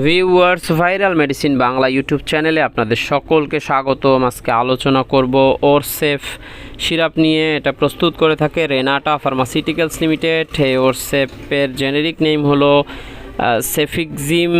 Viewers, viral medicine Bangla YouTube চ্যানেলে আপনাদের সকলকে স্বাগত আজকে আলোচনা করব ওরসেফ সিরাপ নিয়ে। এটা প্রস্তুত করে থাকে রেনাটা ফার্মাসিউটিক্যালস লিমিটেড। এই ওরসেফের জেনেরিক নেম হলো সেফিকজিম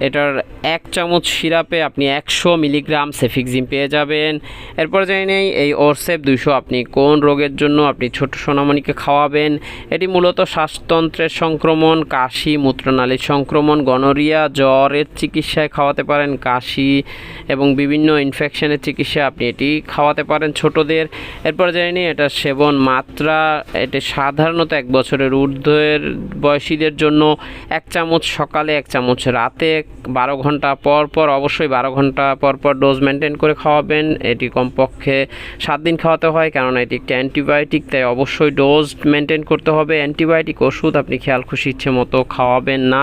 এটার এক চামচ সিরাপে আপনি একশো মিলিগ্রাম সেফিকজিম পেয়ে যাবেন। এরপর জানি নেই, এই ওরসেপ দুইশো আপনি কোন রোগের জন্য আপনি ছোট সোনামণিকে খাওয়াবেন? এটি মূলত শ্বাসতন্ত্রের সংক্রমণ, কাশি, মূত্রনালীর সংক্রমণ, গনোরিয়া, জ্বরের চিকিৎসায় খাওয়াতে পারেন, কাশি এবং বিভিন্ন ইনফেকশনের চিকিৎসায় আপনি এটি খাওয়াতে পারেন ছোটদের। এরপর জানি নিই, এটা সেবন মাত্রা, এটি সাধারণত এক বছরের ঊর্ধ্বের বয়সীদের জন্য এক চামচ সকালে, এক চামচ রাতে বারো ঘণ্টা পর পর অবশ্যই বারো ঘণ্টা পর পর ডোজ মেনটেন করে খাওয়াবেন। এটি কমপক্ষে সাত দিন খাওয়াতে হয়, কেননা এটি একটি অ্যান্টিবায়োটিক তাই অবশ্যই ডোজ মেনটেন করতে হবে। অ্যান্টিবায়োটিক ওষুধ আপনি খেয়াল খুশি ইচ্ছে মতো খাওয়াবেন না।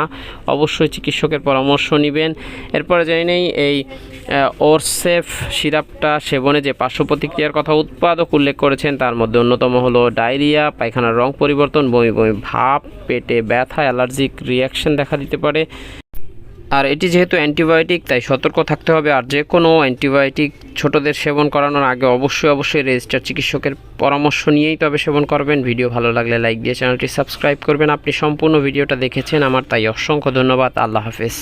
অবশ্যই চিকিৎসকের পরামর্শ নেবেন। এরপরে জানি নেই, এই ওরসেফ সিরাপটা সেবনে যে পার্শ্ব প্রতিক্রিয়ার কথা উৎপাদক উল্লেখ করেছেন, তার মধ্যে অন্যতম হলো ডায়রিয়া, পায়খানার রং পরিবর্তন, বমি বমি ভাব, পেটে ব্যথা, অ্যালার্জিক রিয়াকশন দেখা দিতে পারে। আর এটি যেহেতু অ্যান্টিবায়োটিক, তাই সতর্ক থাকতে হবে আর যে কোনো অ্যান্টিবায়োটিক ছোটদের সেবন করানোর আগে অবশ্যই অবশ্যই রেজিস্টার চিকিৎসকের পরামর্শ নিয়েই তবে সেবন করবেন। ভিডিও ভালো লাগলে লাইক দিয়ে চ্যানেলটি সাবস্ক্রাইব করবেন। আপনি সম্পূর্ণ ভিডিওটা দেখেছেন আমার, তাই অসংখ্য ধন্যবাদ। আল্লাহ হাফেজ।